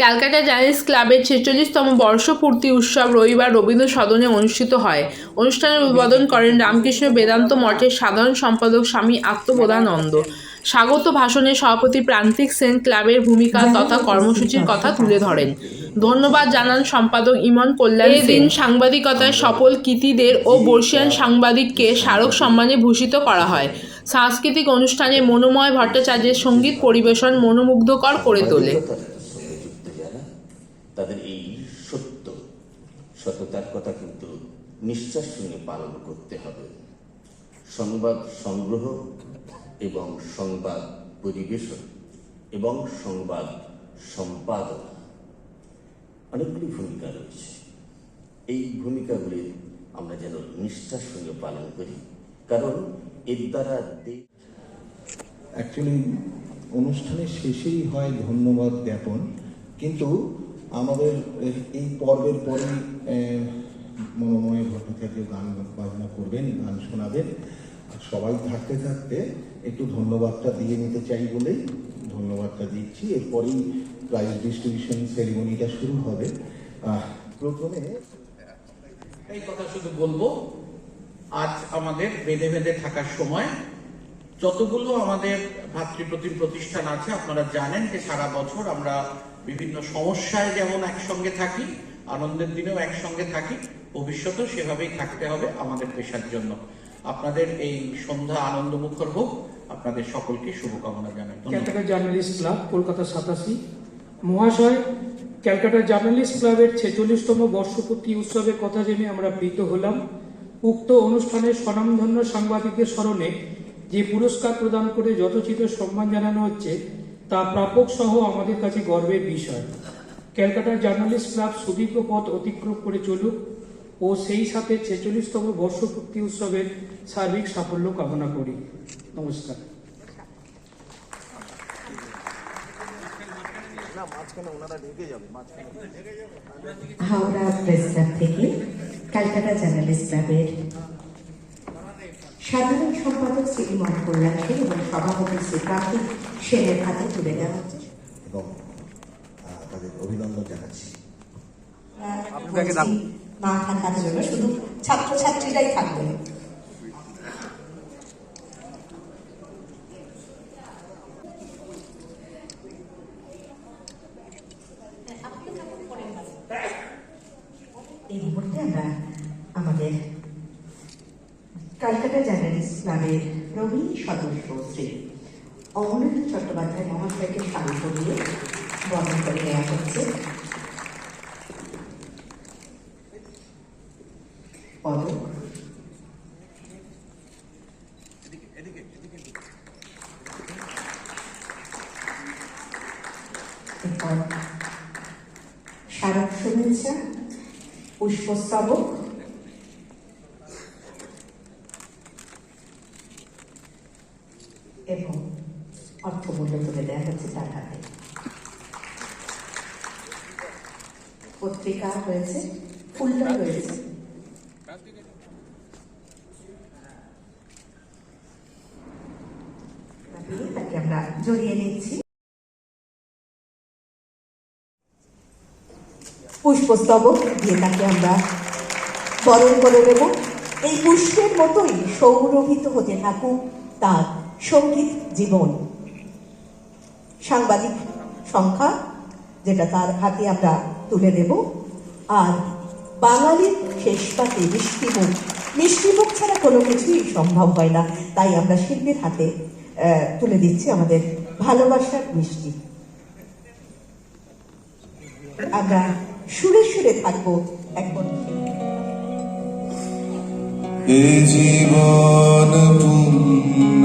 Calcutta journalist ক্লাবের ছেচল্লিশতম বর্ষপূর্তি উৎসব রবিবার রবীন্দ্র সদনে অনুষ্ঠিত হয়। অনুষ্ঠানের উদ্বোধন করেন রামকৃষ্ণ বেদান্ত মঠের সাধারণ সম্পাদক স্বামী আত্মবোধানন্দ। স্বাগত ভাষণে সভাপতি প্রান্তিক সেন ক্লাবের ভূমিকা তথা কর্মসূচির কথা তুলে ধরেন। ধন্যবাদ জানান সম্পাদক ইমন কল্যাণ দিন সাংবাদিকতায় সফল কৃতীদের ও বর্ষিয়ান সাংবাদিককে স্মারক সম্মানে ভূষিত করা হয়। সাংস্কৃতিক অনুষ্ঠানে মনোময় ভট্টাচার্যের সংগীত পরিবেশন মনোমুগ্ধকর করে তোলে। তাদের এই সত্য। সততার কথা কিন্তু নিশ্চয়ের সঙ্গে পালন করতে হবে। সংবাদ সংগ্রহ এবং সংবাদ পরিবেশন এবং সংবাদ সম্পাদনা অনেকগুলি ভূমিকা রয়েছে। এই ভূমিকাগুলি আমরা যেন নিষ্ঠার সঙ্গে পালন করি। কারণ এর দ্বারা অ্যাকচুয়ালি অনুষ্ঠানের শেষেই হয় ধন্যবাদ জ্ঞাপন। কিন্তু আমাদের এই পর্বের পরেই মনোময় ভট্টাচার্য গান বাজনা করবেন, গান শোনাবেন। সবাই থাকতে থাকতে একটু ধন্যবাদটা দিয়ে নিতে চাই বলেই ধন্যবাদটা দিচ্ছি। এরপরেই প্রাইজ ডিস্ট্রিবিউশন সেরিমনিটা শুরু হবে। প্রথমে এই কথা শুধু বলব, আজ আমাদের বেঁধে বেঁধে থাকার সময়। যতগুলো আমাদের ভাতৃপ্রতিম প্রতিষ্ঠান আছে, আপনারা জানেন যে সারা বছর আমরা বিভিন্ন সমস্যায় যেমন একসঙ্গে থাকি, আনন্দের দিনেও একসঙ্গে থাকি, ভবিষ্যতেও সেভাবেই থাকতে হবে আমাদের পেশার জন্য। আপনাদের এই সন্ধ্যা আনন্দমুখর হোক, আপনাদের সকলকে শুভকামনা জানাই। ক্যালকাটা জার্নালিস্ট ক্লাব, কলকাতা সাতাশি। মহাশয়, ক্যালকাটা জার্নালিস্ট ক্লাবের ছেচল্লিশতম বর্ষপূর্তি উৎসবের কথা জেনে আমরা প্রীত হলাম। উক্ত অনুষ্ঠানে স্বনামধন্য সাংবাদিকদের স্মরণে যে পুরস্কার প্রদান করে যথোচিত সম্মান জানানো হচ্ছে তা প্রাপক সহ আমাদের কাছে গর্বের বিষয়। ক্যালকাটা জার্নালিস্ট ক্লাব সুদীর্ঘ পথ অতিক্রম করে চলুক ও সেই সাথে ছেচল্লিশতম বর্ষপূর্তি উৎসবের সার্বিক সাফল্য কামনা করি। নমস্কার। হাওড়া প্রেস ক্লাব থেকে ক্যালকাটা জার্নালিস্ট ক্লাবের সাধারণ সম্পাদক শ্রী মন কল্যাণ সেন এবং সভাপতি শ্রী কার্তিক সেনের হাতে তুলে দেওয়া হচ্ছে। এবং তাদের অভিনন্দন জানাচ্ছি। না থাকার জন্য শুধু ছাত্রছাত্রীরাই থাকবেন এই মুহূর্তে আমরা আমাদের ক্যালকাটা জার্নালিস্ট ক্লাবের প্রবীণ সদস্য শ্রী অমরেন্দ্র চট্টোপাধ্যায় মহাশয়কে শাড়ি পরিয়ে বরণ করে নেওয়া হচ্ছে। পদক। স্মারক শুভেচ্ছা পুষ্পস্তবক এবং অর্থমূল্য তুলে দেওয়া হচ্ছে তার হাতে পত্রিকা রয়েছে ফুলটা নিচ্ছি। পুষ্পস্তবক দিয়ে তাকে আমরা বরণ করে দেব এই পুষ্পের মতোই সৌরভিত হতে থাকুক তার সংগীত জীবন। সাংবাদিক সংখ্যা, যেটা তার হাতে আমরা তুলে দেব। আর বাঙালির শেষ পাতে মিষ্টিমুখ মিষ্টিমুখ ছাড়া কোনো কিছুই সম্ভব হয় না। তাই আমরা শিল্পীর হাতে তুলে দিচ্ছি আমাদের ভালোবাসার মিষ্টি। আমরা সুরে সুরে থাকব এখন। এ জীবন পূর্ণ।